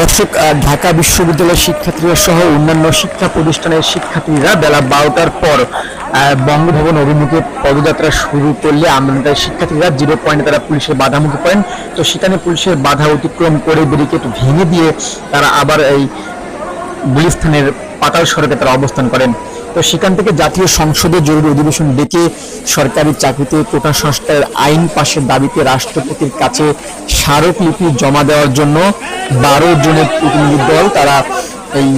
দর্শক ঢাকা বিশ্ববিদ্যালয়ের শিক্ষার্থীরা সহ অন্যান্য শিক্ষা প্রতিষ্ঠানের শিক্ষার্থীরা বেলা বারোটার পর বঙ্গভবন অভিমুখে পদযাত্রা শুরু করলে আন্দোলনকারী শিক্ষার্থীরা জিরো পয়েন্টে তারা পুলিশের বাধা মুখে পড়েন। তো সেখানে পুলিশের বাধা অতিক্রম করে ব্যারিকেড ভেঙে দিয়ে তারা আবার এই গুলিস্থানের পাতাল সড়কে তারা অবস্থান করেন। তো সেখান থেকে জাতীয় সংসদে জরুরি অধিবেশন ডেকে সরকারি চাকরিতে কোটা সংস্কারের আইন পাশের দাবিতে রাষ্ট্রপতির কাছে স্মারকলিপি জমা দেওয়ার জন্য বারো জনের প্রতিনিধি দল তারা এই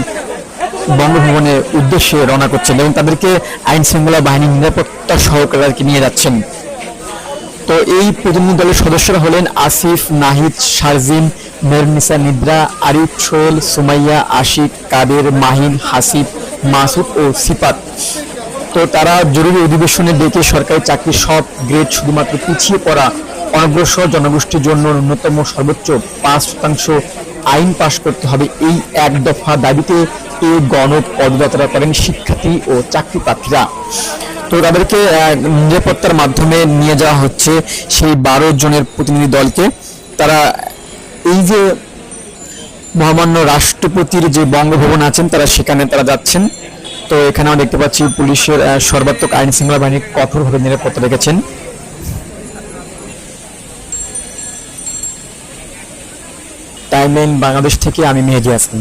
বঙ্গভবনের উদ্দেশ্যে রওনা করছেন এবং তাদেরকে আইন শৃঙ্খলা বাহিনীর নিরাপত্তা সহকারীকে নিয়ে যাচ্ছেন। তো এই প্রতিনিধি দলের সদস্যরা হলেন আসিফ, নাহিদ, শারজিন মেরনিসা নিদ্রা, আরিফ, সোহেল, সুমাইয়া, আশিক, কাদের, মাহিন, হাসিব মাসুদ ও সিপাত। তো তারা জরুরি অধিবেশনে ডেকে সরকারি চাকরির সব গ্রেড শুধুমাত্র পিছিয়ে পড়া অনগ্রসর জনগোষ্ঠীর জন্য ন্যূনতম সর্বোচ্চ পাঁচ শতাংশ আইন পাশ করতে হবে এই এক দফা দাবিতে এই গণ পদযাত্রা করেন শিক্ষার্থী ও চাকরি প্রার্থীরা তো তাদেরকে নিরাপত্তার মাধ্যমে নিয়ে যাওয়া হচ্ছে সেই বারো জনের প্রতিনিধি দলকে। তারা এই যে মহামান্য রাষ্ট্রপতির যে বঙ্গভবন আছেন, তারা সেখানে তারা যাচ্ছেন। তো এখানে আমরা দেখতে পাচ্ছি পুলিশের সর্বাত্মক আইন শৃঙ্খলা বাহিনী কঠোরভাবে নিরাপত্তা রেখেছেন। টাইমলাইন বাংলাদেশ থেকে আমি মেহেজি হাসান।